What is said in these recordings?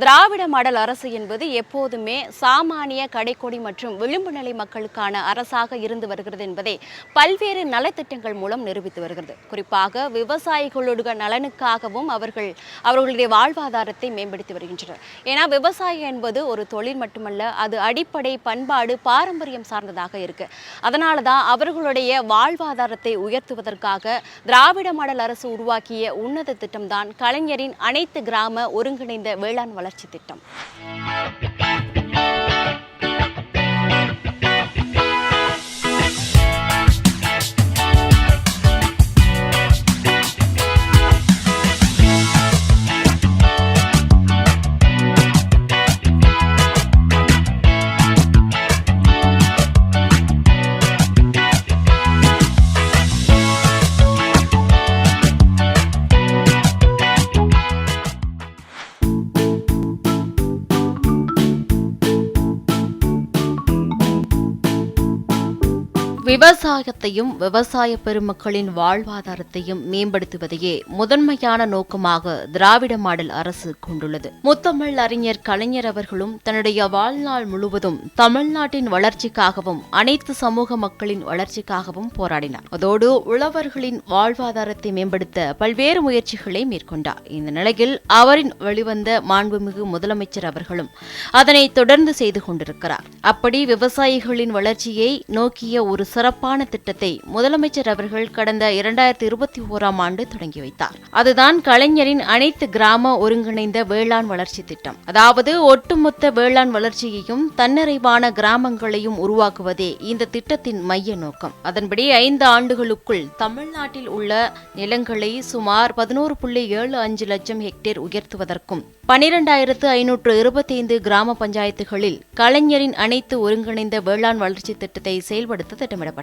திராவிட model அரசு என்பது எப்போதுமே சாமானிய கடைக்கொடி மற்றும் விளிம்பு நிலை மக்களுக்கான அரசாக இருந்து வருகிறது என்பதை பல்வேறு நலத்திட்டங்கள் மூலம் நிரூபித்து வருகிறது. குறிப்பாக விவசாயிகளுடைய நலனுக்காகவும் அவர்கள் அவர்களுடைய வாழ்வாதாரத்தை மேம்படுத்தி வருகின்றனர். ஏன்னா விவசாயம் என்பது ஒரு தொழில் மட்டுமல்ல அது அடிப்படை பண்பாடு பாரம்பரியம் சார்ந்ததாக இருக்கு. அதனால தான் அவர்களுடைய வாழ்வாதாரத்தை உயர்த்துவதற்காக திராவிட மாடல் அரசு உருவாக்கிய உன்னத திட்டம்தான் கலைஞரின் அனைத்து கிராம ஒருங்கிணைந்த வேளாண் வளர்ச்சி திட்டம் விவசாயத்தையும் விவசாய பெருமக்களின் வாழ்வாதாரத்தையும் மேம்படுத்துவதையே முதன்மையான நோக்கமாக திராவிட மாடல் அரசு கொண்டுள்ளது. முத்தமிழ் அறிஞர் கலைஞர் அவர்களும் தன்னுடைய வாழ்நாள் முழுவதும் தமிழ்நாட்டின் வளர்ச்சிக்காகவும் அனைத்து சமூக மக்களின் வளர்ச்சிக்காகவும் போராடினார். அதோடு உழவர்களின் வாழ்வாதாரத்தை மேம்படுத்த பல்வேறு முயற்சிகளை மேற்கொண்டார். இந்த நிலையில் அவரின் வெளிவந்த மாண்புமிகு முதலமைச்சர் அவர்களும் அதனை தொடர்ந்து செய்து கொண்டிருக்கிறார். அப்படி விவசாயிகளின் வளர்ச்சியை நோக்கிய ஒரு சிறப்பான திட்டத்தை முதலமைச்சர் அவர்கள் கடந்த இரண்டாயிரத்தி இருபத்தி ஓராம் ஆண்டு தொடங்கி வைத்தார். அதுதான் கலைஞரின் அனைத்து கிராம ஒருங்கிணைந்த வேளாண் வளர்ச்சி திட்டம். அதாவது ஒட்டுமொத்த வேளாண் வளர்ச்சியையும் தன்னிறைவான கிராமங்களையும் உருவாக்குவதே இந்த திட்டத்தின் மைய நோக்கம். அதன்படி ஐந்து ஆண்டுகளுக்குள் தமிழ்நாட்டில் உள்ள நிலங்களை சுமார் பதினோரு புள்ளி ஏழு அஞ்சு லட்சம் ஹெக்டேர் உயர்த்துவதற்கும் பனிரெண்டாயிரத்து ஐநூற்று இருபத்தைந்து கிராம பஞ்சாயத்துகளில் கலைஞரின் அனைத்து ஒருங்கிணைந்த வேளாண் வளர்ச்சி திட்டத்தை செயல்படுத்த திட்டமிடப்பட்டது.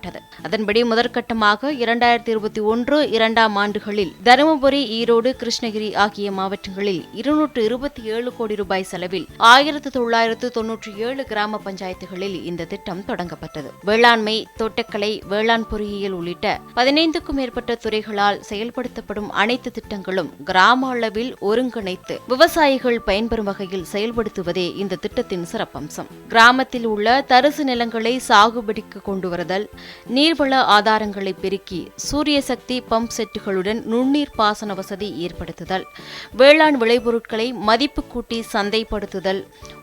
அதன்படி முதற்கட்டமாக இரண்டாயிரத்தி இருபத்தி ஒன்று இரண்டாம் ஆண்டுகளில் தருமபுரி ஈரோடு கிருஷ்ணகிரி ஆகிய மாவட்டங்களில் இருநூற்று இருபத்தி ஏழு கோடி ரூபாய் செலவில் ஆயிரத்து தொள்ளாயிரத்து தொன்னூற்றி ஏழு கிராம பஞ்சாயத்துகளில் இந்த திட்டம் தொடங்கப்பட்டது. வேளாண்மை தோட்டக்கலை வேளாண் பொறியியல் உள்ளிட்ட பதினைந்துக்கும் மேற்பட்ட துறைகளால் செயல்படுத்தப்படும் அனைத்து திட்டங்களும் கிராம அளவில் ஒருங்கிணைத்து விவசாயிகள் பயன்பெறும் வகையில் செயல்படுத்துவதே இந்த திட்டத்தின் சிறப்பம்சம். கிராமத்தில் உள்ள தரிசு நிலங்களை சாகுபடிக்கு கொண்டு வருதல் நீர்வள ஆதாரங்களை பெருக்கி சூரிய சக்தி பம்ப் செட்டுகளுடன் நுண்ணீர் பாசன வசதி ஏற்படுத்துதல் வேளாண் விளைபொருட்களை மதிப்பு கூட்டி சந்தைப்படுத்துதல்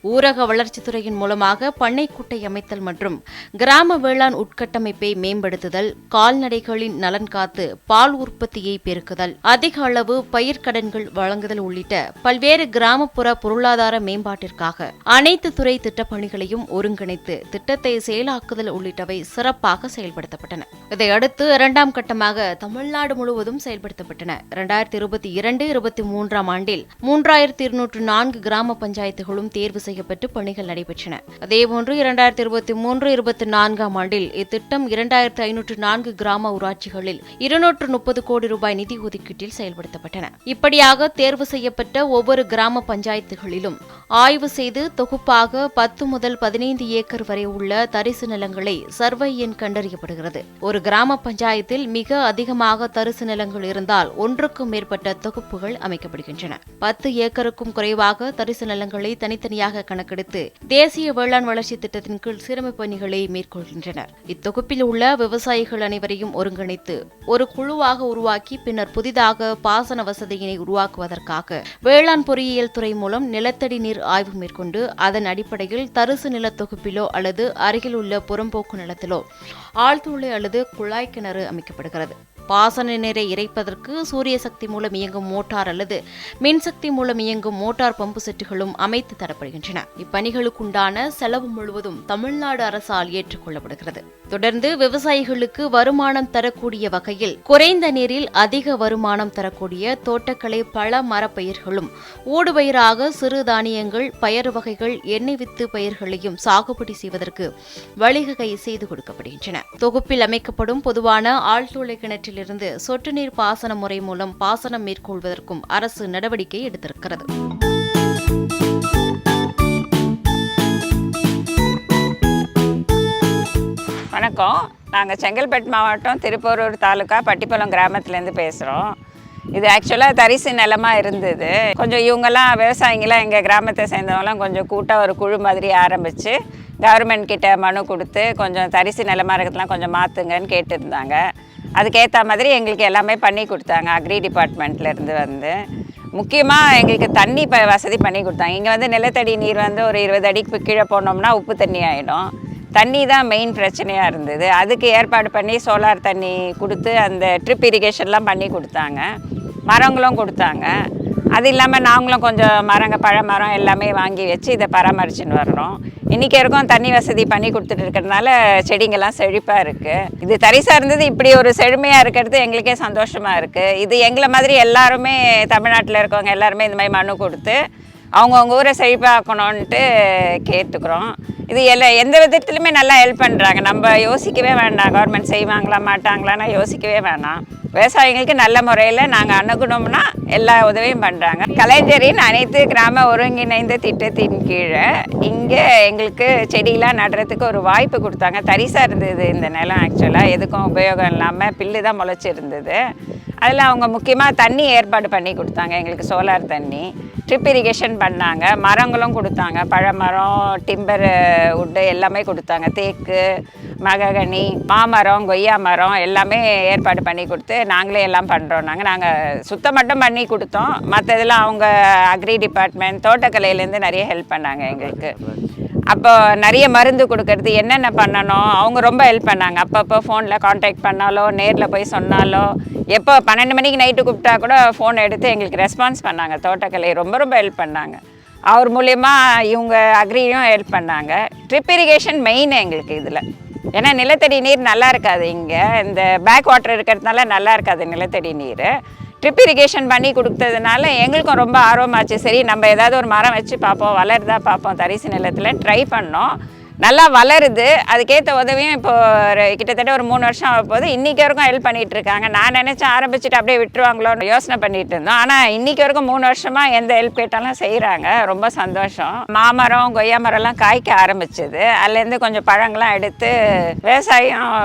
ஊரக வளர்ச்சித்துறையின் மூலமாக பண்ணைக்குட்டை அமைத்தல் மற்றும் கிராம வேளாண் உட்கட்டமைப்பை மேம்படுத்துதல் கால்நடைகளின் நலன் காத்து பால் உற்பத்தியை பெருக்குதல் அதிக அளவு பயிர்க்கடன்கள் வழங்குதல் உள்ளிட்ட பல்வேறு கிராமப்புற பொருளாதார மேம்பாட்டிற்காக அனைத்து துறை திட்டப்பணிகளையும் ஒருங்கிணைத்து திட்டத்தை செயலாக்குதல் உள்ளிட்டவை சிறப்பாக செயல்படுத்தப்பட்டன. இதையடுத்து இரண்டாம் கட்டமாக தமிழ்நாடு முழுவதும் செயல்படுத்தப்பட்டன. இரண்டாயிரத்தி இருபத்தி இரண்டு இருபத்தி மூன்றாம் ஆண்டில் மூன்றாயிரத்தி இருநூற்று நான்கு கிராம பஞ்சாயத்துகளும் தேர்வு செய்யப்பட்டு பணிகள் நடைபெற்றன. அதேபோன்று இரண்டாயிரத்தி இருபத்தி மூன்று இருபத்தி நான்காம் ஆண்டில் இத்திட்டம் இரண்டாயிரத்து ஐநூற்று நான்கு கிராம ஊராட்சிகளில் இருநூற்று முப்பது கோடி ரூபாய் நிதி ஒதுக்கீட்டில் செயல்படுத்தப்பட்டன. இப்படியாக தேர்வு செய்யப்பட்ட ஒவ்வொரு கிராம பஞ்சாயத்துகளிலும் ஆய்வு செய்து தொகுப்பாக பத்து முதல் பதினைந்து ஏக்கர் வரை உள்ள தரிசு நிலங்களை சர்வை எண் கண்டறியப்படுகிறது. ஒரு கிராம பஞ்சாயத்தில் மிக அதிகமாக தரிசு நிலங்கள் இருந்தால் ஒன்றுக்கும் மேற்பட்ட தொகுப்புகள் அமைக்கப்படுகின்றன. பத்து ஏக்கருக்கும் குறைவாக தரிசு நிலங்களை தனித்தனியாக கணக்கெடுத்து தேசிய வேளாண் வளர்ச்சி திட்டத்தின் கீழ் சீரமைப்பு பணிகளை மேற்கொள்கின்றனர். இத்தொகுப்பில் உள்ள விவசாயிகள் அனைவரையும் ஒருங்கிணைத்து ஒரு குழுவாக உருவாக்கி பின்னர் புதிதாக பாசன வசதியினை உருவாக்குவதற்காக வேளாண் பொறியியல் துறை மூலம் நிலத்தடி நீர் ஆய்வு மேற்கொண்டு அதன் அடிப்படையில் தரிசு நில தொகுப்பிலோ அல்லது அருகில் உள்ள புறம்போக்கு நிலத்திலோ ஆழ்துளை அல்லது குழாய் கிணறு அமைக்கப்படுகிறது. பாசன நீரை இறைப்பதற்கு சூரிய சக்தி மூலம் இயங்கும் மோட்டார் அல்லது மின்சக்தி மூலம் இயங்கும் மோட்டார் பம்பு செட்டுகளும் அமைத்து தரப்படுகின்றன. இப்பணிகளுக்குண்டான செலவு முழுவதும் தமிழ்நாடு அரசால் ஏற்றுக்கொள்ளப்படுகிறது. தொடர்ந்து விவசாயிகளுக்கு வருமானம் தரக்கூடிய வகையில் குறைந்த நீரில் அதிக வருமானம் தரக்கூடிய தோட்டக்கலை பழ மரப்பயிர்களும் ஊடுபயிராக சிறு தானியங்கள் பயறு வகைகள் எண்ணெய் வித்து பயிர்களையும் சாகுபடி செய்வதற்கு வழிவகை செய்து கொடுக்கப்படுகின்றன. தொகுப்பில் அமைக்கப்படும் பொதுவான ஆழ்துளை கிணற்றில் சொட்டு நீர் பாசன முறை மூலம் பாசனம் மேற்கொள்வதற்கும் அரசு நடவடிக்கை எடுத்திருக்கிறது. வணக்கம். நாங்கள் செங்கல்பட்டு மாவட்டம் திருப்போரூர் தாலுக்கா பட்டிப்பளம் கிராமத்துலேருந்து பேசுகிறோம் இது ஆக்சுவலாக தரிசு நிலமாக இருந்தது. கொஞ்சம் இவங்கெல்லாம் விவசாயிங்களாம் எங்கள் கிராமத்தை சேர்ந்தவங்களாம் கொஞ்சம் கூட்டாக ஒரு குழு மாதிரி ஆரம்பித்து கவர்மெண்ட் கிட்ட மனு கொடுத்து கொஞ்சம் தரிசு நிலமாக இருக்கிறதுலாம் கொஞ்சம் மாற்றுங்கன்னு கேட்டிருந்தாங்க. அதுக்கேற்ற மாதிரி எங்களுக்கு எல்லாமே பண்ணி கொடுத்தாங்க. அக்ரி டிபார்ட்மெண்ட்லேருந்து வந்து. முக்கியமாக எங்களுக்கு தண்ணி ப வசதி பண்ணி கொடுத்தாங்க. இங்கே வந்து நிலத்தடி நீர் வந்து ஒரு இருபது அடிக்கு கீழே போனோம்னா உப்பு தண்ணி ஆகிடும் தண்ணி தான் மெயின் பிரச்சனையாக இருந்தது. அதுக்கு ஏற்பாடு பண்ணி சோலார் தண்ணி கொடுத்து அந்த ட்ரிப் இரிகேஷன்லாம் பண்ணி கொடுத்தாங்க. மரங்களும் கொடுத்தாங்க. அது இல்லாமல் நாங்களும் கொஞ்சம் மரங்க பழ மரம் எல்லாமே வாங்கி வச்சு இதை பராமரிச்சுன்னு வர்றோம். இன்றைக்கி வரைக்கும் தண்ணி வசதி பண்ணி கொடுத்துட்டு இருக்கிறதுனால செடிங்கெல்லாம் செழிப்பாக இருக்குது இது தரிசாக இருந்தது இப்படி ஒரு செழுமையாக இருக்கிறது எங்களுக்கே சந்தோஷமாக இருக்குது இது எங்களை மாதிரி எல்லாருமே தமிழ்நாட்டில் இருக்கவங்க எல்லாருமே இந்த மாதிரி மனு கொடுத்து அவங்கவுங்க ஊரை செழிப்பாக்கணுன்ட்டு கேட்டுக்கிறோம். இது எல்லா எந்த விதத்துலையுமே நல்லா ஹெல்ப் பண்ணுறாங்க நம்ம யோசிக்கவே வேண்டாம். கவர்மெண்ட் செய்வாங்களா மாட்டாங்களான்னு யோசிக்கவே வேணாம். விவசாயிகளுக்கு நல்ல முறையில் நாங்கள் அணுகணும்னா எல்லா உதவியும் பண்ணுறாங்க கலைஞரின் அனைத்து கிராம ஒருங்கிணைந்த திட்டத்தின் கீழே இங்கே எங்களுக்கு செடியெலாம் நடுறதுக்கு ஒரு வாய்ப்பு கொடுத்தாங்க. தரிசாக இருந்தது இந்த நிலம் ஆக்சுவலாக எதுக்கும் உபயோகம் இல்லாமல் பில்லு தான் முளைச்சிருந்தது. அதில் அவங்க முக்கியமாக தண்ணி ஏற்பாடு பண்ணி கொடுத்தாங்க. எங்களுக்கு சோலார் தண்ணி. ட்ரிப் இரிகேஷன் பண்ணாங்க. மரங்களும் கொடுத்தாங்க. பழமரம் டிம்பர் உட்டு எல்லாமே கொடுத்தாங்க. தேக்கு மககனி மாமரம் கொய்யா மரம் எல்லாமே ஏற்பாடு பண்ணி கொடுத்து நாங்களே எல்லாம் பண்ணுறோம் நாங்கள் நாங்கள் சுத்தம் மட்டும் பண்ணி கொடுத்தோம். மற்றதெல்லாம் அவங்க அக்ரி டிபார்ட்மெண்ட் தோட்டக்கலையிலேருந்து நிறைய ஹெல்ப் பண்ணாங்க எங்களுக்கு. அப்போ நிறைய மருந்து கொடுக்கறது என்னென்ன பண்ணணும் அவங்க ரொம்ப ஹெல்ப் பண்ணாங்க. அப்பப்போ ஃபோனில் காண்டாக்ட் பண்ணாலோ நேரில் போய் சொன்னாலோ எப்போ பன்னெண்டு மணிக்கு நைட்டு கூப்பிட்டா கூட ஃபோன் எடுத்து எங்களுக்கு ரெஸ்பான்ஸ் பண்ணாங்க. தோட்டக்கலை ரொம்ப ரொம்ப ஹெல்ப் பண்ணாங்க. அவர் மூலயமா இவங்க அக்ரியும் ஹெல்ப் பண்ணாங்க. ட்ரிப் இரிகேஷன் மெயின் எங்களுக்கு இதில். ஏன்னா நிலத்தடி நீர் நல்லா இருக்காது இங்கே. இந்த பேக் வாட்டர் இருக்கிறதுனால நல்லா இருக்காது நிலத்தடி நீர். ட்ரிப் இரிகேஷன் பண்ணி கொடுத்ததுனால எங்களுக்கும் ரொம்ப ஆர்வமாச்சு. சரி நம்ம ஏதாவது ஒரு மரம் வச்சு பார்ப்போம் வளருதா பார்ப்போம் தரிசு நிலத்தில். ட்ரை பண்ணோம். நல்லா வளருது. அதுக்கேற்ற உதவியும் இப்போ ஒரு கிட்டத்தட்ட ஒரு மூணு வருஷம் ஆக போது இன்றைக்கி வரைக்கும் ஹெல்ப் பண்ணிகிட்டு இருக்காங்க. நான் நினச்சேன் ஆரம்பிச்சுட்டு அப்படியே விட்டுருவாங்களோன்னு யோசனை பண்ணிட்டு இருந்தோம். ஆனால் இன்றைக்கி வரைக்கும் மூணு வருஷமாக எந்த ஹெல்ப் கேட்டாலும் செய்கிறாங்க ரொம்ப சந்தோஷம். மாமரம் கொய்யா மரம்லாம் காய்க்க ஆரம்பிச்சது. அதுலேருந்து கொஞ்சம் பழங்கள்லாம் எடுத்து விவசாயம்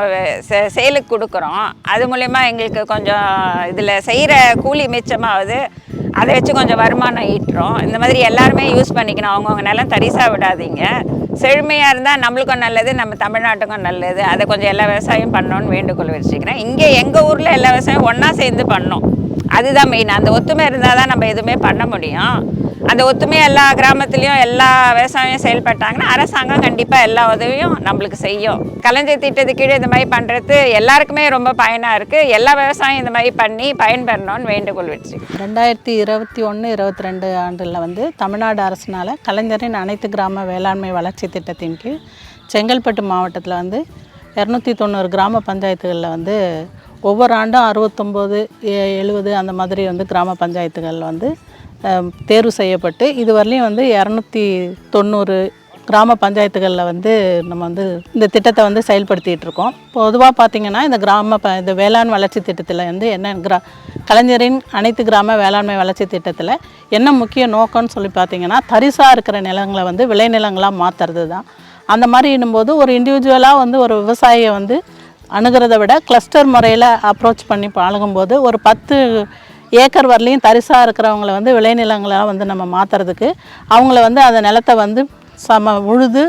சே- சேலுக்கு கொடுக்குறோம். அது மூலயமா எங்களுக்கு கொஞ்சம் இதில் செய்கிற கூலி மிச்சமாகுது. அதை வச்சு கொஞ்சம் வருமானம் ஈட்டுறோம். இந்த மாதிரி எல்லாருமே யூஸ் பண்ணிக்கணும். அவங்கவுங்க நிலம் தரிசாக விடாதீங்க. செழுமையாக இருந்தால் நம்மளுக்கும் நல்லது நம்ம தமிழ்நாட்டுக்கும் நல்லது. அதை கொஞ்சம் எல்லா விவசாயம் பண்ணோன்னு வேண்டுகோள் வச்சுக்கிறேன் இங்கே எங்கள் ஊரில் எல்லா விவசாயம் ஒன்றா சேர்ந்து பண்ணோம். அதுதான் மெயின் அந்த ஒத்துமை இருந்தால் தான் நம்ம எதுவுமே பண்ண முடியும். அந்த ஒத்துமை எல்லா கிராமத்துலேயும் எல்லா விவசாயம் செயல்பட்டாங்கன்னா அரசாங்கம் கண்டிப்பாக எல்லா உதவியும் நம்மளுக்கு செய்யும். கலைஞர் திட்டத்து கீழே இந்த மாதிரி பண்ணுறது எல்லாருக்குமே ரொம்ப பயனாக இருக்குது எல்லா விவசாயம் இந்த மாதிரி பண்ணி பயன்பெறணும்னு வேண்டுகோள் வச்சு ரெண்டாயிரத்தி இருபத்தி ஒன்று இருபத்தி ரெண்டு ஆண்டில் வந்து தமிழ்நாடு அரசினால் கலைஞரின் அனைத்து கிராம வேளாண்மை வளர்ச்சி திட்டத்தின் கீழ் செங்கல்பட்டு மாவட்டத்தில் வந்து இரநூத்தி தொண்ணூறு கிராம பஞ்சாயத்துகளில் வந்து ஒவ்வொரு ஆண்டும் அறுபத்தொம்போது எழுபது அந்த மாதிரி வந்து கிராம பஞ்சாயத்துகள் வந்து தேர்வு செய்யப்பட்டு இதுவரையிலையும் வந்து இரநூத்தி தொண்ணூறு கிராம பஞ்சாயத்துகளில் வந்து நம்ம வந்து இந்த திட்டத்தை வந்து செயல்படுத்திகிட்டு இருக்கோம். பொதுவாக பார்த்திங்கன்னா இந்த கிராம ப இந்த வேளாண் வளர்ச்சி திட்டத்தில் வந்து என்ன கிரா கலைஞரின் அனைத்து கிராம வேளாண்மை வளர்ச்சி திட்டத்தில் என்ன முக்கிய நோக்கம்னு சொல்லி பார்த்தீங்கன்னா தரிசாக இருக்கிற நிலங்களை வந்து விளைநிலங்களாக மாற்றுறது தான் அந்த மாதிரி என்னும்போது ஒரு இண்டிவிஜுவலாக வந்து ஒரு விவசாயியை வந்து அணுகிறத விட கிளஸ்டர் முறையில் அப்ரோச் பண்ணி பழகும்போது ஒரு பத்து ஏக்கர் வரலையும் தரிசாக இருக்கிறவங்கள வந்து விளைநிலங்களாக வந்து நம்ம மாற்றுறதுக்கு அவங்கள வந்து அந்த நிலத்தை வந்து சம உழுது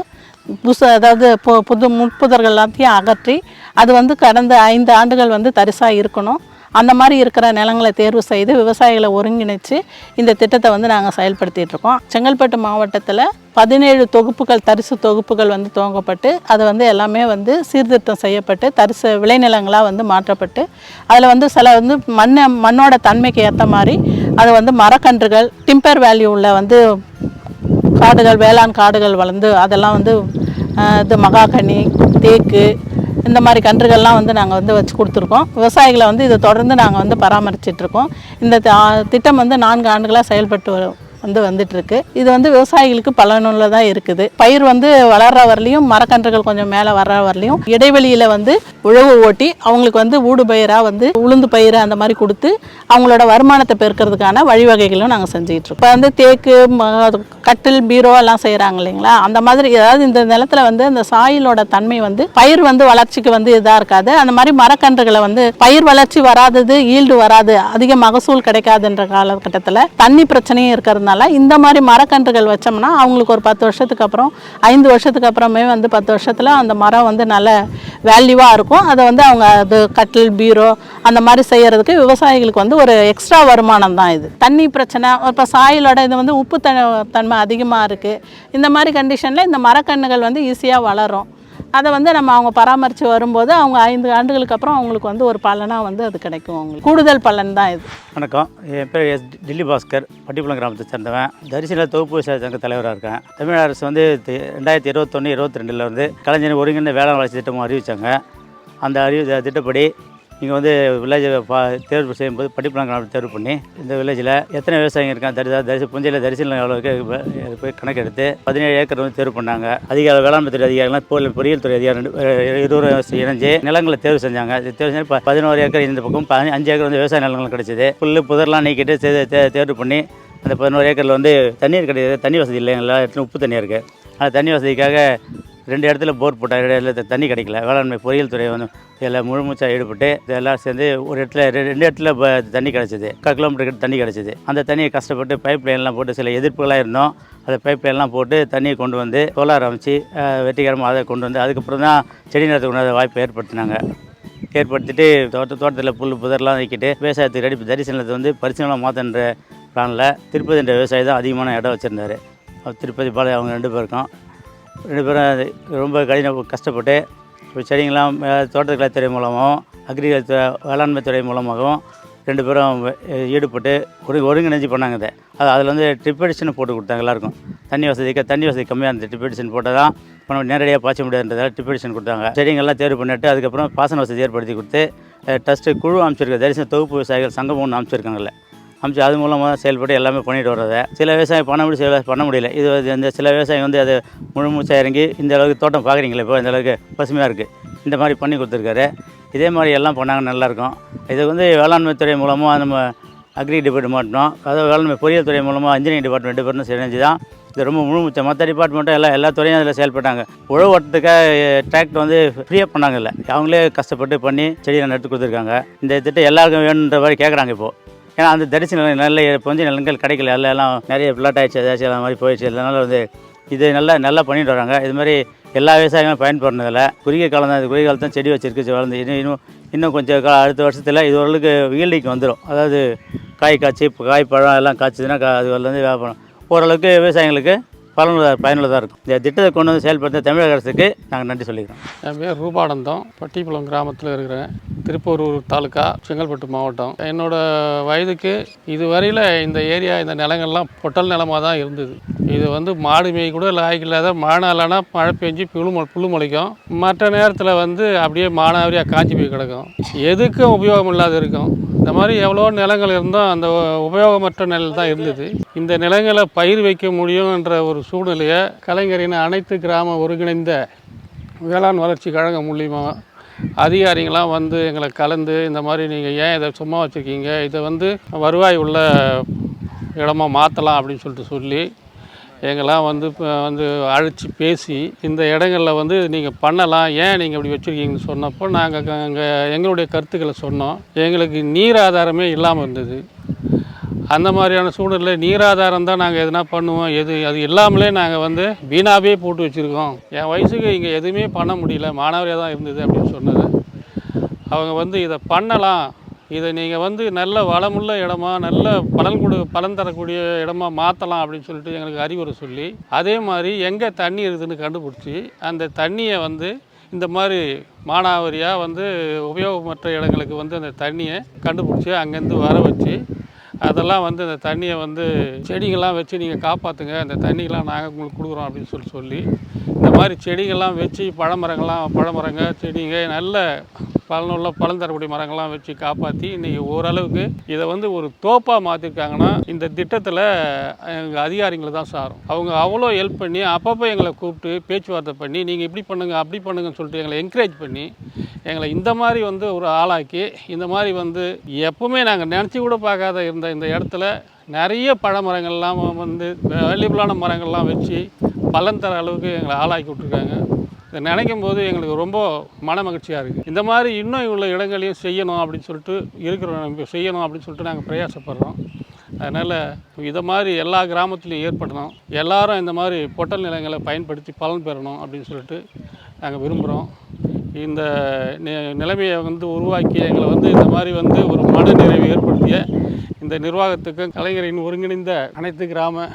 புச அதாவது பு புது முட்புதர்கள் எல்லாத்தையும் அகற்றி அது வந்து கடந்த ஐந்து ஆண்டுகள் வந்து தரிசாக இருக்கணும். அந்த மாதிரி இருக்கிற நிலங்களை தேர்வு செய்து விவசாயிகளை ஒருங்கிணைச்சு இந்த திட்டத்தை வந்து நாங்கள் செயல்படுத்திட்டு இருக்கோம். செங்கல்பட்டு மாவட்டத்தில் பதினேழு தொகுப்புகள் தரிசு தொகுப்புகள் வந்து துவங்கப்பட்டு அது வந்து எல்லாமே வந்து சீர்திருத்தம் செய்யப்பட்டு தரிசு விளைநிலங்களாக வந்து மாற்றப்பட்டு அதில் வந்து சில வந்து மண்ணை மண்ணோட தன்மைக்கு ஏற்ற மாதிரி அது வந்து மரக்கன்றுகள் டிம்பர் வேல்யூ உள்ள வந்து காடுகள் வேளாண் காடுகள் வளர்ந்து அதெல்லாம் வந்து இது மகாகனி தேக்கு இந்த மாதிரி கன்றுகள்லாம் வந்து நாங்கள் வந்து வச்சு கொடுத்துருக்கோம். விவசாயிகளை வந்து இதை தொடர்ந்து நாங்கள் வந்து பராமரிச்சிட்ருக்கோம். இந்த திட்டம் வந்து நான்கு ஆண்டுகளாக செயல்பட்டு வரும் வந்து வந்துட்டுருக்கு இது வந்து விவசாயிகளுக்கு பலனுள்ளதாக இருக்குது. பயிர் வந்து வளர்ற வரலையும் மரக்கன்றுகள் கொஞ்சம் மேலே வர்ற வரலையும் இடைவெளியில் வந்து உழவு ஓட்டி அவங்களுக்கு வந்து ஊடு பயிராக வந்து உளுந்து பயிரை அந்த மாதிரி கொடுத்து அவங்களோட வருமானத்தை பெருக்கிறதுக்கான வழிவகைகளும் நாங்கள் செஞ்சுக்கிட்டு இருக்கோம். இப்போ வந்து தேக்கு ம- கட்டில் பீரோ எல்லாம் செய்கிறாங்க இல்லைங்களா? அந்த மாதிரி ஏதாவது இந்த நிலத்துல வந்து அந்த சாயிலோட தன்மை வந்து பயிர் வந்து வளர்ச்சிக்கு வந்து இதாக இருக்காது. அந்த மாதிரி மரக்கன்றுகளை வந்து பயிர் வளர்ச்சி வராதது ஈல்டு வராது அதிக மகசூல் கிடைக்காதுன்ற காலகட்டத்தில் தண்ணி பிரச்சனையும் இருக்கிறதுனால இந்த மாதிரி மரக்கன்றுகள் வச்சோம்னா அவங்களுக்கு ஒரு பத்து வருஷத்துக்கு அப்புறம் ஐந்து வருஷத்துக்கு அப்புறமே வந்து பத்து வருஷத்தில் அந்த மரம் வந்து நல்ல வேல்யூவாக இருக்கும். அதை வந்து அவங்க அது கட்டில் பீரோ அந்த மாதிரி செய்யறதுக்கு விவசாயிகளுக்கு வந்து ஒரு எக்ஸ்ட்ரா வருமானம் தான் இது. தண்ணி பிரச்சனை இப்போ சாயிலோட இது வந்து உப்பு த தன்மை அதிகமாக இருக்குது இந்த மாதிரி கண்டிஷனில் இந்த மரக்கன்றுகள் வந்து ஈஸியாக வளரும். அதை வந்து நம்ம அவங்க பராமரித்து வரும்போது அவங்க ஐந்து ஆண்டுகளுக்கு அப்புறம் அவங்களுக்கு வந்து ஒரு பலனாக வந்து அது கிடைக்கும் அவங்களுக்கு. கூடுதல் பலன் தான் இது. வணக்கம். என் பேர் எஸ் டில்லி பாஸ்கர் பட்டிப்புலம் கிராமத்தை சேர்ந்தவன். தரிசன தொகுப்பு விவசாய சங்க தலைவராக இருக்கேன். தமிழக அரசு வந்து ரெண்டாயிரத்தி இருபத்தொன்று இருபத்தி ரெண்டில் வந்து கலைஞர் ஒருங்கிணைந்த வேளாண் வளர்ச்சி திட்டமும் அறிவித்தாங்க அந்த அறிவு திட்டப்படி இங்கே வந்து வில்லேஜ் பா தேர்வு செய்யும்போது படிப்பினாங்க தேர்வு பண்ணி இந்த வில்லேஜில் எத்தனை விவசாயிங்க இருக்காங்க தரிசா தரிசி புஞ்சையில் தரிசனம் எவ்வளோ இருக்கு போய் கணக்கெடுத்து பதினேழு ஏக்கர் வந்து தேர்வு பண்ணாங்க. அதிகாரி வேளாண்மை துறை அதிகாரிகள் பொருள் பொறியியல் துறை அதிகாரி இருபது இணைஞ்சு நிலங்களை தேர்வு செஞ்சாங்க. தேர்வு செஞ்சு பதினோரு ஏக்கர் இந்த பக்கம் அஞ்சு ஏக்கர் வந்து விவசாய நிலங்கள் கிடைச்சிது. புல் புதர்லாம் நீக்கிட்டு தேர்வு பண்ணி அந்த பதினோரு ஏக்கரில் வந்து தண்ணீர் கிடையாது தண்ணி வசதி இல்லை எல்லா இடத்துலையும் உப்பு தண்ணி இருக்குது அந்த தண்ணி வசதிக்காக ரெண்டு இடத்துல போர் போட்டால் ரெண்டு இடத்துல தண்ணி கிடைக்கல. வேளாண்மை பொறியியல் துறை வந்து இதில் முழுமூச்சாக ஈடுபட்டு இதெல்லாம் சேர்ந்து ஒரு இடத்துல ரெ- ரெண்டு இடத்துல தண்ணி கிடச்சிது. முக்கால் கிலோமீட்டர் கிட்ட தண்ணி கிடச்சிது. அந்த தண்ணியை கஷ்டப்பட்டு பைப் லைன்லாம் போட்டு சில எதிர்ப்புகளாக இருந்தோம். அந்த பைப் லைன்லாம் போட்டு தண்ணியை கொண்டு வந்து சோலார் அமைச்சு வெற்றிகரமாக அதை கொண்டு வந்து அதுக்கப்புறம் தான் செடி நடத்துக்கு உண்டாத வாய்ப்பை ஏற்படுத்தினாங்க. ஏற்படுத்திட்டு தோட்ட தோட்டத்தில் புல் புதர்லாம் வைக்கிட்டு விவசாயத்துக்கு ரெடி தரிசனத்தை வந்து பரிசீலனை மாற்றன்ற பிளானில் திருப்பதி என்ற விவசாயி தான் அதிகமான இடம் வச்சுருந்தாரு. திருப்பதி பாளையம் அவங்க ரெண்டு பேருக்கும். ரெண்டு பேரும் அது ரொம்ப கடின கஷ்டப்பட்டு இப்போ செடிங்கெல்லாம் தோட்டக்கலைத்துறை தோட்டக்கலை துறை மூலமாகவும் அக்ரிகல்ச்சர் வேளாண்மை துறை மூலமாகவும் ரெண்டு பேரும் ஈடுபட்டு ஒரு ஒருங்கிணைஞ்சு பண்ணாங்க இதை. அது அதில் வந்து ட்ரிப் அடிஷன் போட்டு கொடுத்தாங்க எல்லாருக்கும். தண்ணி வசதிக்கு தண்ணி வசதி கம்மியாக இருந்தது ட்ரிப் அடிஷன் போட்டால் தான் இப்போ நம்ம நேரடியாக பாய்ச்ச முடியாதுன்றதால ட்ரிப் அடிஷன் கொடுத்தாங்க. செடிங்கள்லாம் தேர்வு பண்ணிட்டு அதுக்கப்புறம் பாசன வசதி ஏற்படுத்தி கொடுத்து டஸ்ட்டு குழு அமைச்சிருக்க தரிசன தொகுப்பு விவசாயிகள் சங்கம் ஒன்று அமைச்சிருக்காங்கல்ல. அமைச்சு அது மூலமாக செயல்பட்டு எல்லாமே பண்ணிட்டு வர்றது. சில விவசாயம் பண்ண முடியும் சில பண்ண முடியல. இது இந்த சில விவசாயம் வந்து அது முழு மூச்சாக இறங்கி இந்த அளவுக்கு தோட்டம் பார்க்குறீங்களே இப்போ இந்த அளவுக்கு பசுமையாக இருக்குது இந்த மாதிரி பண்ணி கொடுத்துருக்காரு. இதே மாதிரி எல்லாம் பண்ணாங்க நல்லாயிருக்கும் இது வந்து வேளாண்மை துறை மூலமாக நம்ம அக்ரி டிபார்ட்மெண்ட்டும் அதாவது வேளாண்மை பொறியியல் துறை மூலமாக இன்ஜினியரிங் டிபார்ட்மெண்ட் ரெண்டு பேரும் சேர்ந்து தான் இது ரொம்ப முழு முச்சம் மற்ற டிபார்ட்மெண்ட்டும் எல்லாம் எல்லா துறையும் அதில் செயல்பட்டாங்க. உழவு ஓட்டத்துக்காக டிராக்டர் வந்து ஃப்ரீயாக பண்ணாங்கல்ல. அவங்களே கஷ்டப்பட்டு பண்ணி செடியை நட்டு கொடுத்துருக்காங்க. இந்த திட்டம் எல்லாருக்கும் வேணுன்ற மாதிரி கேட்குறாங்க இப்போது ஏன்னா அந்த தரிசன நிலம் நல்ல இப்போ வந்து நிலங்கள் கிடைக்கல. எல்லாம் எல்லாம் நிறைய ஃப்ளாட் ஆயிடுச்சு ஏதாச்சும் அந்த மாதிரி போயிடுச்சு. அதனால வந்து இது நல்லா நல்லா பண்ணிட்டு வராங்க. இது மாதிரி எல்லா விவசாயிகளும் பயன்படுறதில்ல குறுகிய காலம் தான் குறுகிய காலத்தான் செடி வச்சிருக்கு வளர்ந்து இன்னும் இன்னும் இன்னும் கொஞ்சம் கா அடுத்த வருஷத்தில் இது ஓரளவுக்கு ஈல்டிக்கு வந்துடும் அதாவது காய் காய்ச்சி காய் பழம் எல்லாம் காய்ச்சதுன்னா கா- அது வந்து வியாபாரம். ஓரளவுக்கு விவசாயிகளுக்கு பலனுள்ளதாக பயனுள்ளதாக இருக்கும். இந்த திட்டத்தை கொண்டு வந்து செயல்படுத்த தமிழக அரசுக்கு நாங்கள் நன்றி சொல்லிக்கிறோம். என் பேர் ரூபானந்தம். பட்டிக்குளம் கிராமத்தில் இருக்கிறேன். திருப்பூரூர் தாலுக்கா செங்கல்பட்டு மாவட்டம். என்னோட வயதுக்கு இதுவரையில் இந்த ஏரியா இந்த நிலங்கள்லாம் பொட்டல் நிலமாக தான் இருந்தது. இது வந்து மாடு மேய் கூட லாய்க்கு இல்லாத மழை மழை பெஞ்சு புழு புழு முளைக்கும். மற்ற நேரத்தில் வந்து அப்படியே மானாவரியாக காஞ்சி போய் கிடக்கும். எதுக்கும் உபயோகம் இல்லாத இருக்கும். இந்த மாதிரி எவ்வளோ நிலங்கள் இருந்தோம் அந்த உபயோகமற்ற நிலம் தான் இருந்தது. இந்த நிலங்களை பயிர் வைக்க முடியும்ன்ற ஒரு சூழ்நிலையை கலைஞரின் அனைத்து கிராம ஒருங்கிணைந்த வேளாண் வளர்ச்சி கழகம் மூலியமாக அதிகாரிங்களாம் வந்து எங்களை கலந்து இந்த மாதிரி நீங்கள் ஏன் இதை சும்மா வச்சுருக்கீங்க? இதை வந்து வருவாய் உள்ள இடமா மாற்றலாம் அப்படின்னு சொல்லிட்டு சொல்லி எங்கெல்லாம் வந்து இப்போ வந்து அழைச்சி பேசி இந்த இடங்களில் வந்து நீங்கள் பண்ணலாம் ஏன் நீங்கள் இப்படி வச்சுருக்கீங்கன்னு சொன்னப்போ நாங்கள் அங்கே எங்களுடைய கருத்துக்களை சொன்னோம். எங்களுக்கு நீர் ஆதாரமே இல்லாமல் இருந்தது. அந்த மாதிரியான சூழ்நிலை நீராதாரம் தான் நாங்கள் எதுனா பண்ணுவோம் எது அது இல்லாமலே நாங்கள் வந்து வீணாகவே போட்டு வச்சுருக்கோம். என் வயசுக்கு இங்கே எதுவுமே பண்ண முடியல மாணவரியாக தான் இருந்தது அப்படின்னு சொன்னது. அவங்க வந்து இதை பண்ணலாம் இதை நீங்கள் வந்து நல்ல வளமுள்ள இடமா நல்ல பலன் கொடு பலன் தரக்கூடிய இடமா மாற்றலாம் அப்படின்னு சொல்லிட்டு எங்களுக்கு அறிவுரை சொல்லி அதே மாதிரி எங்கே தண்ணி இருக்குதுன்னு கண்டுபிடிச்சி அந்த தண்ணியை வந்து இந்த மாதிரி மானாவரியாக வந்து உபயோகமற்ற இடங்களுக்கு வந்து அந்த தண்ணியை கண்டுபிடிச்சி அங்கேருந்து வர வச்சு அதெல்லாம் வந்து அந்த தண்ணியை வந்து செடிகள்லாம் வச்சு நீங்கள் காப்பாற்றுங்க அந்த தண்ணிகள்லாம் நாங்கள் உங்களுக்கு கொடுக்குறோம் அப்படின்னு சொல்லி சொல்லி இந்த மாதிரி செடிகள்லாம் வச்சு பழமரங்கள்லாம் பழமரங்க செடிங்க நல்ல பலனுள்ள பலன் தரக்கூடிய மரங்கள்லாம் வச்சு காப்பாற்றி இன்றைக்கி ஓரளவுக்கு இதை வந்து ஒரு தோப்பாக மாற்றிருக்காங்கன்னா இந்த திட்டத்தில் எங்கள் அதிகாரிகளை தான் சாரும். அவங்க அவ்வளோ ஹெல்ப் பண்ணி அப்பப்போ எங்களை கூப்பிட்டு பேச்சுவார்த்தை பண்ணி நீங்கள் இப்படி பண்ணுங்க அப்படி பண்ணுங்கன்னு சொல்லிட்டு எங்களை என்கரேஜ் பண்ணி எங்களை இந்த மாதிரி வந்து ஒரு ஆளாக்கி இந்த மாதிரி வந்து எப்பவுமே நாங்கள் நினச்சி கூட பார்க்காத இருந்த இந்த இடத்துல நிறைய பழமரங்கள்லாம் வந்து வேல்யூபிளான மரங்கள்லாம் வச்சு பலன் தர அளவுக்கு எங்களை ஆளாக்கி விட்ருக்காங்க இதை நினைக்கும் போது எங்களுக்கு ரொம்ப மன மகிழ்ச்சியாக இருக்குது இந்த மாதிரி இன்னும் உள்ள இடங்களையும் செய்யணும் அப்படின்னு சொல்லிட்டு இருக்கிற செய்யணும் அப்படின்னு சொல்லிட்டு நாங்கள் பிரயாசப்படுறோம். அதனால் இதை மாதிரி எல்லா கிராமத்துலையும் ஏற்படணும். எல்லாரும் இந்த மாதிரி பொட்டல் நிலங்களை பயன்படுத்தி பலன் பெறணும் அப்படின்னு சொல்லிட்டு நாங்கள் விரும்புகிறோம் இந்த நிலைமையை வந்து உருவாக்கி எங்களை வந்து இந்த மாதிரி வந்து ஒரு மன நிறைவு ஏற்படுத்திய இந்த நிர்வாகத்துக்கும் கலைஞரின் ஒருங்கிணைந்த அனைத்து கிராம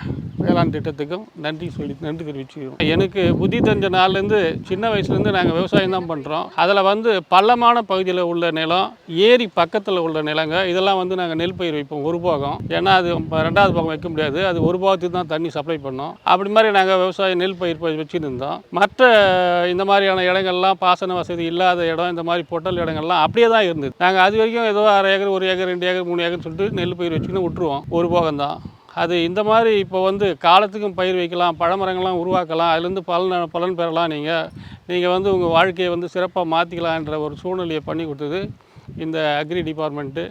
வேளாண் திட்டத்துக்கும் நன்றி சொல்லி நன்றி தெரிவிச்சுக்கிறோம். எனக்கு புத்தி தெரிஞ்ச நாள்லேருந்து சின்ன வயசுலேருந்து நாங்கள் விவசாயம் தான் பண்ணுறோம் அதில் வந்து பள்ளமான பகுதியில் உள்ள நிலம் ஏரி பக்கத்தில் உள்ள நிலங்க இதெல்லாம் வந்து நாங்கள் நெல் பயிர் வைப்போம் ஒரு பாகம். ஏன்னா அது ரெண்டாவது பாகம் வைக்க முடியாது. அது ஒரு பாகத்துக்கு தான் தண்ணி சப்ளை பண்ணோம். அப்படி மாதிரி நாங்கள் விவசாயம் நெல் பயிர் ப- வச்சுட்டு இருந்தோம் மற்ற இந்த மாதிரியான இடங்கள்லாம் பாசன வசதி இல்லாத இடம் இந்த மாதிரி பொட்டல் இடங்கள்லாம் அப்படியே தான் இருந்தது. நாங்கள் அது வரைக்கும் ஏதோ அரை ஏக்கர் ஒரு ஏக்கர் ரெண்டு ஏக்கர் மூணு ஏக்கர்னு சொல்லிட்டு நெல் பயிர் வச்சுன்னு விட்டுருவோம். ஒரு போகம் தான். அது இந்த மாதிரி இப்போ வந்து காலத்துக்கும் பயிர் வைக்கலாம் பழமரங்கள்லாம் உருவாக்கலாம் அதுலேருந்து பலன் பலன் பெறலாம் நீங்கள் நீங்கள் வந்து உங்கள் வாழ்க்கையை வந்து சிறப்பாக மாற்றிக்கலான்ற ஒரு சூழ்நிலையை பண்ணி கொடுத்தது இந்த அக்ரி டிபார்ட்மெண்ட்டு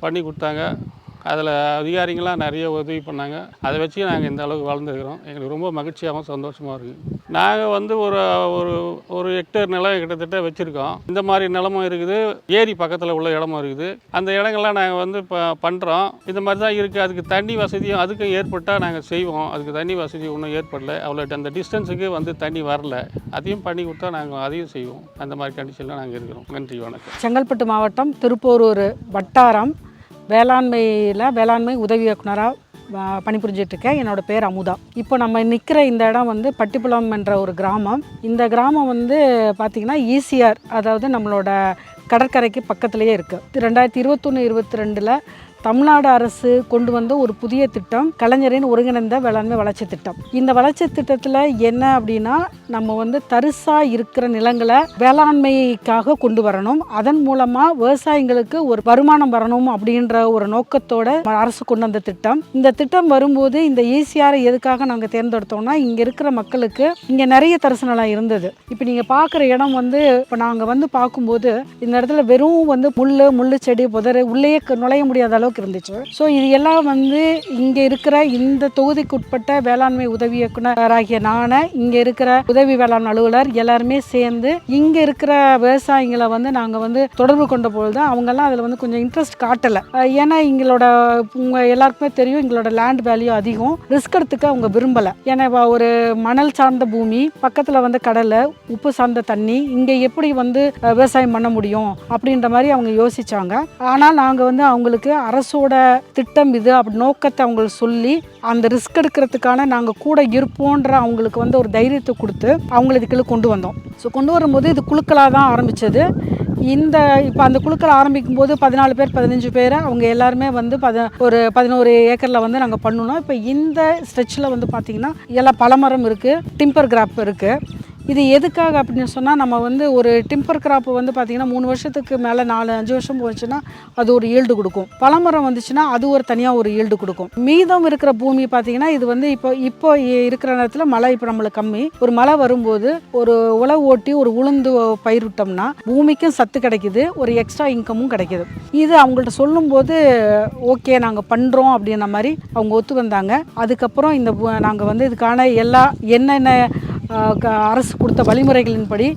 பண்ணி கொடுத்தாங்க. அதில் அதிகாரிங்களாம் நிறைய உதவி பண்ணாங்க. அதை வச்சு நாங்கள் இந்த அளவுக்கு வளர்ந்துருக்கிறோம் எங்களுக்கு ரொம்ப மகிழ்ச்சியாகவும் சந்தோஷமாக இருக்குது நாங்கள் வந்து ஒரு ஒரு ஒரு ஹெக்டேர் நிலம் கிட்டத்தட்ட வச்சுருக்கோம். இந்த மாதிரி நிலமும் இருக்குது. ஏரி பக்கத்தில் உள்ள இடமும் இருக்குது. அந்த இடங்கள்லாம் நாங்கள் வந்து இப்போ பண்ணுறோம் இந்த மாதிரி தான் இருக்குது அதுக்கு தண்ணி வசதியும் அதுக்கும் ஏற்பட்டால் நாங்கள் செய்வோம். அதுக்கு தண்ணி வசதி ஒன்றும் ஏற்படல. அவ்வளோ அந்த டிஸ்டன்ஸுக்கு வந்து தண்ணி வரல. அதையும் பண்ணி கொடுத்தா நாங்கள் அதையும் செய்வோம். அந்த மாதிரி கண்டிஷனில் நாங்கள் இருக்கிறோம். நன்றி வணக்கம். செங்கல்பட்டு மாவட்டம் திருப்போரூர் வட்டாரம். வேளாண்மையில் வேளாண்மை உதவி இயக்குனராக பணிபுரிஞ்சிட்ருக்கேன். இருக்கேன் என்னோட பேர் அமுதா. இப்போ நம்ம நிற்கிற இந்த இடம் வந்து பட்டிப்புலம் என்ற ஒரு கிராமம். இந்த கிராமம் வந்து பார்த்திங்கன்னா ஈசிஆர் அதாவது நம்மளோட கடற்கரைக்கு பக்கத்துலேயே இருக்குது ரெண்டாயிரத்தி இருபத்தொன்று இருபத்தி ரெண்டில் தமிழ்நாடு அரசு கொண்டு வந்த ஒரு புதிய திட்டம் கலைஞரின் ஒருங்கிணைந்த வேளாண்மை வளர்ச்சி திட்டம். இந்த வளர்ச்சி திட்டத்தில் என்ன அப்படின்னா நம்ம வந்து தரிசாக இருக்கிற நிலங்களை வேளாண்மைக்காக கொண்டு வரணும். அதன் மூலமாக விவசாயிங்களுக்கு ஒரு வருமானம் வரணும் அப்படின்ற ஒரு நோக்கத்தோட அரசு கொண்டு வந்த திட்டம். இந்த திட்டம் வரும்போது இந்த ஈசிஆரை எதுக்காக நாங்கள் தேர்ந்தெடுத்தோம்னா இங்கே இருக்கிற மக்களுக்கு இங்கே நிறைய தரிசு நிலம் இருந்தது. இப்போ நீங்கள் பார்க்குற இடம் வந்து இப்போ நாங்கள் வந்து பார்க்கும்போது இந்த இடத்துல வெறும் வந்து முள் முள்ளு செடி புதர் உள்ளேயே க- நுழைய முடியாத அளவுக்கு இருந்துச்சு. ஸோ இது எல்லாம் வந்து இங்கே இருக்கிற இந்த தொகுதிக்கு உட்பட்ட வேளாண்மை உதவி இயக்குனராகிய நானே இங்கே இருக்கிற உதவி வேளாண் அலுவலர் எல்லாருமே சேர்ந்து இங்கே இருக்கிற விவசாயிகளை வந்து நாங்கள் வந்து தொடர்பு கொண்ட பொழுது அவங்கெல்லாம் அதில் வந்து கொஞ்சம் இன்ட்ரெஸ்ட் காட்டலை. ஏன்னா எங்களோட உங்கள் எல்லாருக்குமே தெரியும் எங்களோட லேண்ட் வேல்யூ அதிகம். ரிஸ்க் எடுத்துக்க அவங்க விரும்பலை. ஏன்னா ஒரு மணல் சார்ந்த பூமி பக்கத்தில் வந்து கடலை உப்பு சார்ந்த தண்ணி இங்கே எப்படி வந்து விவசாயம் பண்ண முடியும் அப்படின்ற மாதிரி அவங்க யோசிச்சாங்க. ஆனால் நாங்கள் வந்து அவங்களுக்கு அரசோட திட்டம் இது அப்படி நோக்கத்தை அவங்களுக்கு சொல்லி அந்த ரிஸ்க் எடுக்கிறதுக்கான நாங்கள் கூட இருப்போன்ற அவங்களுக்கு வந்து ஒரு தைரியத்தை கொடுத்து அவங்கள இதுக்குள்ள கொண்டு வந்தோம். ஸோ கொண்டு வரும்போது இது குழுக்களாக தான் ஆரம்பித்தது இந்த இப்போ அந்த குழுக்கள் ஆரம்பிக்கும் போது பதினாலு பேர் பதினஞ்சு பேர் அவங்க எல்லாருமே வந்து பத ஒரு பதினோரு ஏக்கரில் வந்து நாங்கள் பண்ணணும் இப்போ இந்த ஸ்ட்ரெச்சில் வந்து பார்த்திங்கன்னா எல்லாம் பழமரம் இருக்குது டிம்பர் கிராப் இருக்குது இது எதுக்காக அப்படின்னு சொன்னால் நம்ம வந்து ஒரு டிம்பர் கிராப் வந்து பார்த்திங்கன்னா மூணு வருஷத்துக்கு மேலே நாலு அஞ்சு வருஷம் போச்சுன்னா அது ஒரு ஈல்டு கொடுக்கும். பழமரம் வந்துச்சுன்னா அது ஒரு தனியாக ஒரு ஈல்டு கொடுக்கும். மீதம் இருக்கிற பூமி பார்த்திங்கன்னா இது வந்து இப்போ இப்போ இருக்கிற நேரத்தில் மழை இப்போ நம்மளுக்கு கம்மி. ஒரு மழை வரும்போது ஒரு உழவு ஓட்டி ஒரு உளுந்து பயிரிட்டோம்னா பூமிக்கும் சத்து கிடைக்குது ஒரு எக்ஸ்ட்ரா இன்கமும் கிடைக்குது. இது அவங்கள்ட்ட சொல்லும்போது ஓகே நாங்கள் பண்ணுறோம் அப்படின்ற மாதிரி அவங்க ஒத்து வந்தாங்க அதுக்கப்புறம் இந்த நாங்கள் வந்து இதுக்கான எல்லா என்னென்ன அரசு கொடுத்த வழிமுறைகளின்படி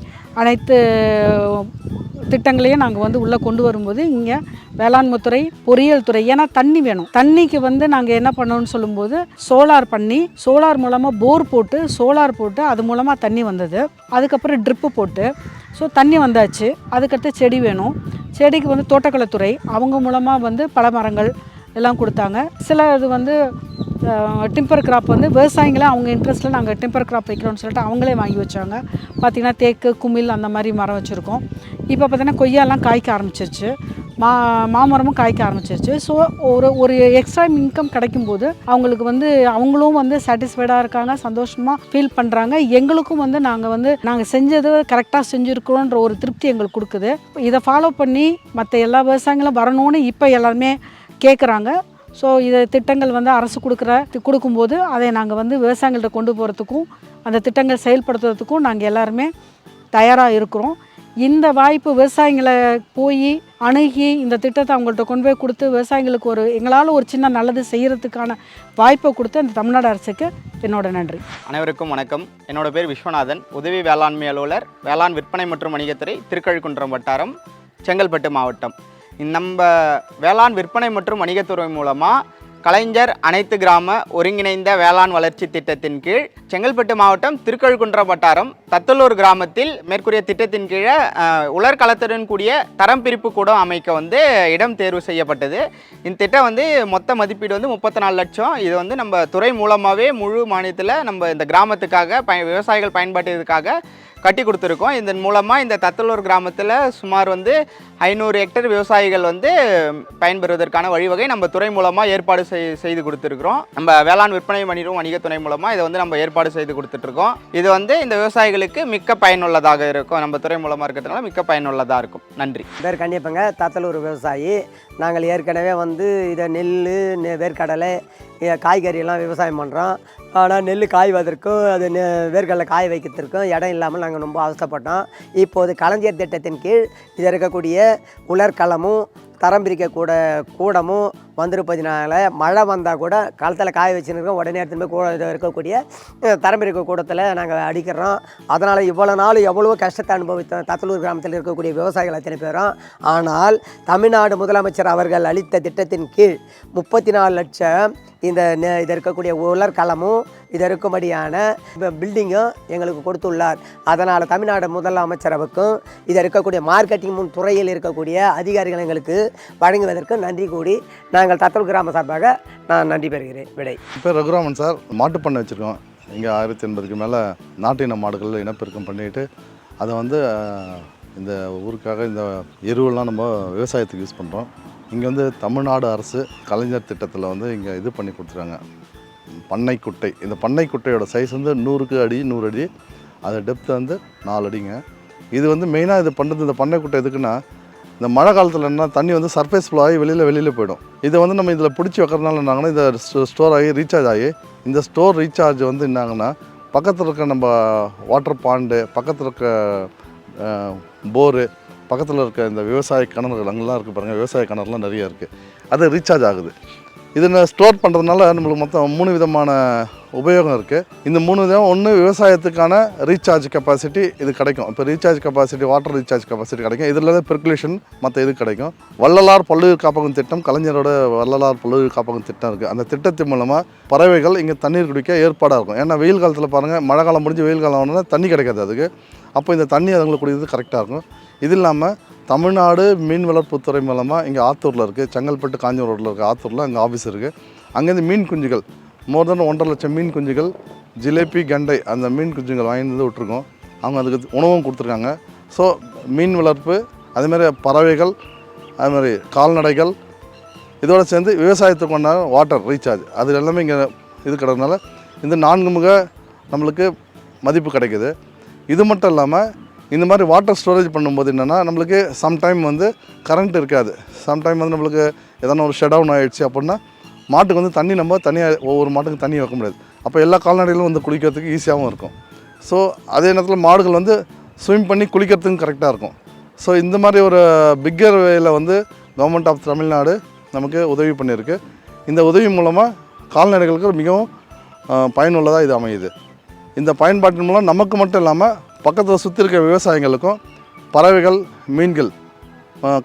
அனைத்து திட்டங்களையும் நாங்கள் வந்து உள்ளே கொண்டு வரும்போது இங்கே வேளாண்மை துறை பொறியியல் துறை ஏன்னா தண்ணி வேணும். தண்ணிக்கு வந்து நாங்கள் என்ன பண்ணோம்னு சொல்லும்போது சோலார் பண்ணி சோலார் மூலமாக போர் போட்டு சோலார் போட்டு அது மூலமாக தண்ணி வந்தது. அதுக்கப்புறம் ட்ரிப்பு போட்டு ஸோ தண்ணி வந்தாச்சு. அதுக்கடுத்து செடி வேணும். செடிக்கு வந்து தோட்டக்கலைத்துறை அவங்க மூலமாக வந்து பல மரங்கள் எல்லாம் கொடுத்தாங்க. சில இது வந்து டிம்பர் கிராப் வந்து விவசாயிங்களே அவங்க இன்ட்ரெஸ்ட்டில் நாங்கள் டிம்பர் கிராப் வைக்கிறோம்னு சொல்லிட்டு அவங்களே வாங்கி வச்சாங்க. பார்த்திங்கன்னா தேக்கு குமிழ் அந்த மாதிரி மரம் வச்சுருக்கோம். இப்போ பார்த்தீங்கன்னா கொய்யாலாம் காய்க்க ஆரம்பிச்சிருச்சு. மா மாமரமும் காய்க்க ஆரம்பிச்சிருச்சு. ஸோ ஒரு ஒரு எக்ஸ்ட்ரா இன்கம் கிடைக்கும்போது அவங்களுக்கு வந்து அவங்களும் வந்து சாட்டிஸ்ஃபைடாக இருக்காங்க சந்தோஷமாக ஃபீல் பண்ணுறாங்க எங்களுக்கும் வந்து நாங்கள் வந்து நாங்கள் செஞ்சது கரெக்டாக செஞ்சுருக்கிறோன்ற ஒரு திருப்தி எங்களுக்கு கொடுக்குது. இதை ஃபாலோ பண்ணி மற்ற எல்லா விவசாயிகளும் வரணும்னு இப்போ எல்லாருமே கேட்குறாங்க ஸோ இதை திட்டங்கள் வந்து அரசு கொடுக்குற தி- கொடுக்கும்போது அதை நாங்கள் வந்து விவசாயிகள்கிட்ட கொண்டு போகிறதுக்கும் அந்த திட்டங்கள் செயல்படுத்துறதுக்கும் நாங்கள் எல்லாருமே தயாராக இருக்கிறோம். இந்த வாய்ப்பு விவசாயிகளை போய் அணுகி இந்த திட்டத்தை அவங்கள்ட்ட கொண்டு போய் கொடுத்து விவசாயிகளுக்கு ஒரு எங்களால் ஒரு சின்ன நல்லது செய்கிறதுக்கான வாய்ப்பை கொடுத்து அந்த தமிழ்நாடு அரசுக்கு என்னோட நன்றி. அனைவருக்கும் வணக்கம். என்னோட பேர் விஸ்வநாதன். உதவி வேளாண்மை அலுவலர் வேளாண் விற்பனை மற்றும் வணிகத்துறை திருக்கழுக்குன்றம் வட்டாரம் செங்கல்பட்டு மாவட்டம். நம்ம வேளாண் விற்பனை மற்றும் வணிகத்துறை மூலமாக கலைஞர் அனைத்து கிராம ஒருங்கிணைந்த வேளாண் வளர்ச்சி திட்டத்தின் கீழ் செங்கல்பட்டு மாவட்டம் திருக்கழுக்குன்ற வட்டாரம் தத்தலூர் கிராமத்தில் மேற்கூறிய திட்டத்தின் கீழே உலர்களத்துடன் கூடிய தரம் பிரிப்பு கூடம் அமைக்க வந்து இடம் தேர்வு செய்யப்பட்டது. இந்த திட்டம் வந்து மொத்த மதிப்பீடு வந்து முப்பத்தி நாலு லட்சம். இது வந்து நம்ம துறை மூலமாகவே முழு மானியத்தில் நம்ம இந்த கிராமத்துக்காக பய விவசாயிகள் பயன்பாட்டிற்காக கட்டி கொடுத்துருக்கோம். இதன் மூலமாக இந்த தத்தலூர் கிராமத்தில் சுமார் வந்து ஐநூறு ஹெக்டேர் விவசாயிகள் வந்து பயன்பெறுவதற்கான வழிவகை நம்ம துறை மூலமாக ஏற்பாடு செய் செய்து கொடுத்துருக்குறோம். நம்ம வேளாண் விற்பனை வணிகம் துணை மூலமாக இதை வந்து நம்ம ஏற்பாடு செய்து கொடுத்துட்ருக்கோம். இது வந்து இந்த விவசாயிகளுக்கு மிக்க பயனுள்ளதாக இருக்கும். நம்ம துறை மூலமாக இருக்கிறதுனால மிக்க பயனுள்ளதாக இருக்கும். நன்றி. பேர் கண்டிப்பாங்க தத்தலூர் விவசாயி. நாங்கள் ஏற்கனவே வந்து இதை நெல் நெ- வேர்க்கடலை காய்கறியெல்லாம் விவசாயம் பண்ணுறோம். ஆனால் நெல் காய்வதற்கும் அது நெ வேர்க்கடலை காய வைக்கிறதுக்கும் இடம் இல்லாமல் நாங்கள் ரொம்ப அவசரப்பட்டோம் இப்போது கலைஞர் திட்டத்தின் கீழ் இது இருக்கக்கூடிய உலர்களமும் தரம் பிரிக்க கூட கூடமும் வந்திருப்பதினால மழை வந்தால் கூட களத்தில் காய வச்சுருக்கோம் உடனே எடுத்துகிட்டு போய் கூட இருக்கக்கூடிய தரம் பிரிக்க கூடத்தில் நாங்கள் அடிக்கிறோம். அதனால் இவ்வளோ நாள் எவ்வளவோ கஷ்டத்தை அனுபவித்தோம். தத்தலூர் கிராமத்தில் இருக்கக்கூடிய விவசாயிகள் அத்தனை பேரும். ஆனால் தமிழ்நாடு முதலமைச்சர் அவர்கள் அளித்த திட்டத்தின் கீழ் முப்பத்தி நாலு லட்சம் இந்த நெ- இது இருக்கக்கூடிய உலர்களமும் இது இருக்கும்படியான பில்டிங்கும் எங்களுக்கு கொடுத்துள்ளார். அதனால் தமிழ்நாடு முதலமைச்சரவுக்கும் இது இருக்கக்கூடிய மார்க்கெட்டிங் முன் துறையில் இருக்கக்கூடிய அதிகாரிகள் எங்களுக்கு வழங்குவதற்கு நன்றி கூடி நாங்கள் தத்தல் கிராம சார்பாக நான் நன்றி பெறுகிறேன். விடை. இப்போ ரகுராமன் சார். மாட்டுப்பண்ணை வச்சுருக்கோம். இங்கே ஆயிரத்தி எண்பதுக்கு மேலே நாட்டு இன மாடுகள் இனப்பெருக்கம் பண்ணிட்டு அதை வந்து இந்த ஊருக்காக இந்த எருவெல்லாம் நம்ம விவசாயத்துக்கு யூஸ் பண்ணுறோம் இங்கே வந்து தமிழ்நாடு அரசு கலைஞர் திட்டத்தில் வந்து இங்கே இது பண்ணி கொடுத்துருக்காங்க. பண்ணை குட்டை இந்த பண்ணை குட்டையோட சைஸ் வந்து நூறுக்கு அடி நூறு அடி. அது டெப்த் வந்து நாலு அடிங்க. இது வந்து மெயினாக இது பண்ணுறது இந்த பண்ணை குட்டை எதுக்குன்னா இந்த மழை காலத்தில் என்ன தண்ணி வந்து சர்ஃபேஸ் ஃப்ளோ ஆகி வெளியில் வெளியில் போயிடும். இதை வந்து நம்ம இதில் பிடிச்சி வைக்கிறதுனால என்னாங்கன்னா இதை ஸ்டோர் ஆகி ரீசார்ஜ் ஆகி இந்த ஸ்டோர் ரீசார்ஜ் வந்து என்னாங்கன்னா பக்கத்தில் இருக்க நம்ம வாட்டர் பாண்டு பக்கத்தில் இருக்க போரு பக்கத்தில் இருக்க இந்த விவசாய கிணறுகள் அங்கெல்லாம் இருக்குது பாருங்கள் விவசாய கிணறுலாம் நிறைய இருக்குது அது ரீசார்ஜ் ஆகுது. இதில் ஸ்டோர் பண்ணுறதுனால நம்மளுக்கு மொத்தம் மூணு விதமான உபயோகம் இருக்குது இந்த மூணு விதம் ஒன்று விவசாயத்துக்கான ரீசார்ஜ் கெப்பாசிட்டி இது கிடைக்கும். இப்போ recharge capacity water recharge capacity கிடைக்கும். இதில் தான் பெர்குலேஷன் மற்ற இது கிடைக்கும். வள்ளலார் பல்லுயிர் காப்பகம் திட்டம் கலைஞரோட வள்ளலார் பல்லுயிர் காப்பகம் திட்டம் இருக்குது அந்த திட்டத்தின் மூலமாக பறவைகள் இங்கே தண்ணீர் குடிக்க ஏற்பாடாக இருக்கும். ஏன்னா வெயில் காலத்தில் பாருங்கள் மழை காலம் முடிஞ்சு வெயில் காலம் ஆனால் தண்ணி கிடைக்காது அதுக்கு. அப்போ இந்த தண்ணி அதுங்களுக்கு குடிக்கிறது கரெக்டாக இருக்கும். இது இல்லாமல் தமிழ்நாடு மீன் வளர்ப்புத்துறை மூலமாக இங்கே ஆத்தூரில் இருக்குது செங்கல்பட்டு காஞ்சிபுரம் ரோட்டில் இருக்குது ஆத்தூரில் அங்கே ஆஃபீஸ் இருக்குது அங்கேருந்து மீன் குஞ்சுகள் மோர் தென் ஒன்றரை லட்சம் மீன் குஞ்சுகள் ஜிலேபி கண்டை அந்த மீன் குஞ்சுகள் வாங்கி வந்து விட்ருக்கோம் அவங்க அதுக்கு உணவும் கொடுத்துருக்காங்க. ஸோ மீன் வளர்ப்பு அதேமாதிரி பறவைகள் அதுமாதிரி கால்நடைகள் இதோடு சேர்ந்து விவசாயத்துக்கு ஒன்றா வாட்டர் ரீசார்ஜ் அது எல்லாமே இங்கே இது கிடறதுனால இந்த நான்கு முக நம்மளுக்கு மதிப்பு கிடைக்குது. இது மட்டும் இல்லாமல் இந்த மாதிரி வாட்டர் ஸ்டோரேஜ் பண்ணும்போது என்னென்னா நம்மளுக்கு சம்டைம் வந்து கரண்ட் இருக்காது. சம்டைம் வந்து நம்மளுக்கு எதனா ஒரு ஷட் டவுன் ஆகிடுச்சு அப்படின்னா மாட்டுக்கு வந்து தண்ணி நம்ம தனியாக ஒவ்வொரு மாட்டுக்கும் தண்ணி வைக்க முடியாது. அப்போ எல்லா கால்நடைகளும் வந்து குளிக்கிறதுக்கு ஈஸியாகவும் இருக்கும். ஸோ அதே நேரத்தில் மாடுகள் வந்து ஸ்விம் பண்ணி குளிக்கிறதுக்கும் கரெக்டாக இருக்கும். ஸோ இந்த மாதிரி ஒரு பிக்கர் வேயில் வந்து கவர்மெண்ட் ஆஃப் தமிழ்நாடு நமக்கு உதவி பண்ணியிருக்கு. இந்த உதவி மூலமாக கால்நடைகளுக்கு மிகவும் பயனுள்ளதாக இது அமையுது. இந்த பயன்பாட்டின் மூலம் நமக்கு மட்டும் இல்லாமல் பக்கத்தில் சுற்றி இருக்க விவசாயிகளுக்கும் பறவைகள் மீன்கள்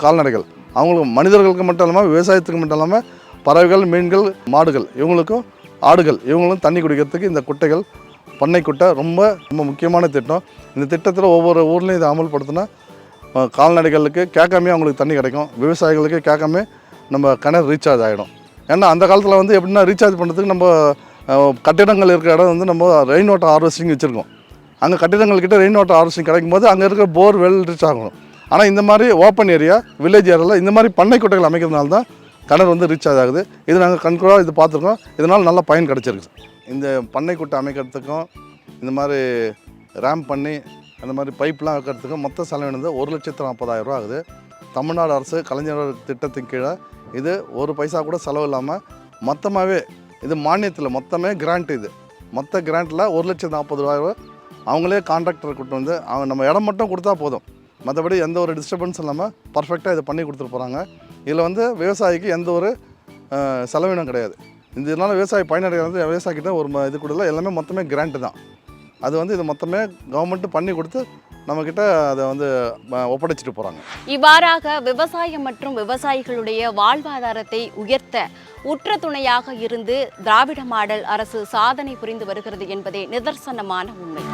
கால்நடைகள் அவங்களுக்கு மனிதர்களுக்கு மட்டும் இல்லாமல் விவசாயத்துக்கு மட்டும் இல்லாமல் பறவைகள் மீன்கள் மாடுகள் இவங்களுக்கும் ஆடுகள் இவங்களும் தண்ணி குடிக்கிறதுக்கு இந்த குட்டைகள் பண்ணை குட்டை ரொம்ப ரொம்ப முக்கியமான திட்டம். இந்த திட்டத்தில் ஒவ்வொரு ஊர்லேயும் இதை அமல்படுத்தினா கால்நடைகளுக்கு கேட்காமே அவங்களுக்கு தண்ணி கிடைக்கும். விவசாயிகளுக்கு கேட்காம நம்ம கிணறு ரீசார்ஜ் ஆகிடும் ஏன்னா அந்த காலத்தில் வந்து எப்படின்னா ரீசார்ஜ் பண்ணுறதுக்கு நம்ம கட்டிடங்கள் இருக்கிற இடம் வந்து நம்ம ரெயின் வாட்டர் ஹார்வெஸ்டிங் வச்சுருக்கோம். அங்கே கட்டிடங்கள்கிட்ட ரெயின் வாட்டர் ஹார்வெஸ்டிங் கிடைக்கும் போது அங்கே இருக்கிற போர் வெல் ரீச் ஆகணும். ஆனால் இந்த மாதிரி ஓப்பன் ஏரியா வில்லேஜ் ஏரியாவில் இந்த மாதிரி பண்ணை குட்டைகள் அமைக்கிறதுனால தான் கிணறு வந்து ரீச் ஆகுது. இது நாங்கள் கண்கூடாக இது பார்த்துருக்கோம். இதனால் நல்ல பயன் கிடச்சிருக்கு. இந்த பண்ணைக்குட்டை அமைக்கிறதுக்கும் இந்த மாதிரி ரேம் பண்ணி அந்த மாதிரி பைப்லாம் வைக்கிறதுக்கும் மொத்த செலவு வந்து ஒரு லட்சத்து நாற்பதாயிரம் ரூபா ஆகுது. தமிழ்நாடு அரசு கலைஞர் திட்டத்தின் கீழே இது ஒரு பைசா கூட செலவு இல்லாமல் மொத்தமாகவே இது மானியத்தில் மொத்தமே கிராண்ட் இது. மொத்த கிராண்ட்டில் ஒரு லட்சத்து நாற்பது ரூபாய் அவங்களே கான்ட்ராக்டரை கூட்டு வந்து அவங்க நம்ம இடம் மட்டும் கொடுத்தா போதும். மற்றபடி எந்த ஒரு டிஸ்டர்பன்ஸும் இல்லாமல் பர்ஃபெக்டாக இதை பண்ணி கொடுத்துட்டு போகிறாங்க இதில் வந்து விவசாயிக்கு எந்த ஒரு செலவினம் கிடையாது. இதனால விவசாயி பயனடைகிறது விவசாயிக்கிட்ட ஒரு ம- இது கொடுக்கல. எல்லாமே மொத்தமே கிராண்ட்டு தான். அது வந்து இது மொத்தமே கவர்மெண்ட்டு பண்ணி கொடுத்து நம்மக்கிட்ட அதை வந்து ஒப்படைச்சிட்டு போகிறாங்க இவ்வாறாக விவசாயம் மற்றும் விவசாயிகளுடைய வாழ்வாதாரத்தை உயர்த்த உற்ற துணையாக இருந்து திராவிட மாடல் அரசு சாதனை புரிந்து வருகிறது என்பதே நிதர்சனமான உண்மை.